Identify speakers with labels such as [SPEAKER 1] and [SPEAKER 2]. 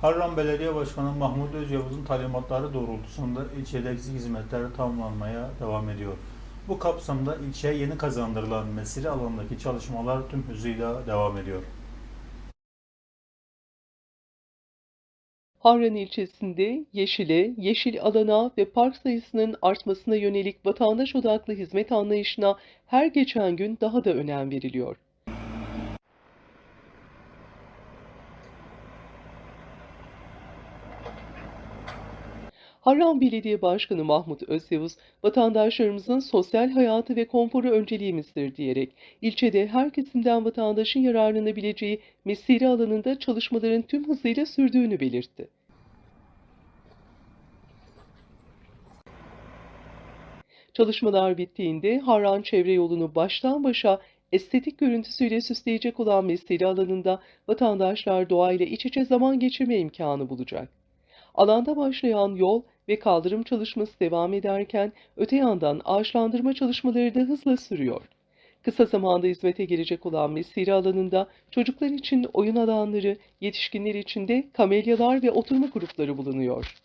[SPEAKER 1] Harran Belediye Başkanı Mahmut Özyavuz'un talimatları doğrultusunda ilçede eksik hizmetler tamamlanmaya devam ediyor. Bu kapsamda ilçeye yeni kazandırılan mesire alanındaki çalışmalar tüm hızıyla devam ediyor.
[SPEAKER 2] Harran ilçesinde yeşile, yeşil alana ve park sayısının artmasına yönelik vatandaş odaklı hizmet anlayışına her geçen gün daha da önem veriliyor. Harran Belediye Başkanı Mahmut Özyavuz, vatandaşlarımızın sosyal hayatı ve konforu önceliğimizdir diyerek, ilçede her kesimden vatandaşın yararlanabileceği mesire alanında çalışmaların tüm hızıyla sürdüğünü belirtti. Çalışmalar bittiğinde Harran Çevre Yolu'nu baştan başa estetik görüntüsüyle süsleyecek olan mesire alanında vatandaşlar doğayla iç içe zaman geçirme imkanı bulacak. Alanda başlayan yol ve kaldırım çalışması devam ederken öte yandan ağaçlandırma çalışmaları da hızla sürüyor. Kısa zamanda hizmete girecek olan mesire alanında çocuklar için oyun alanları, yetişkinler için de kamelyalar ve oturma grupları bulunuyor.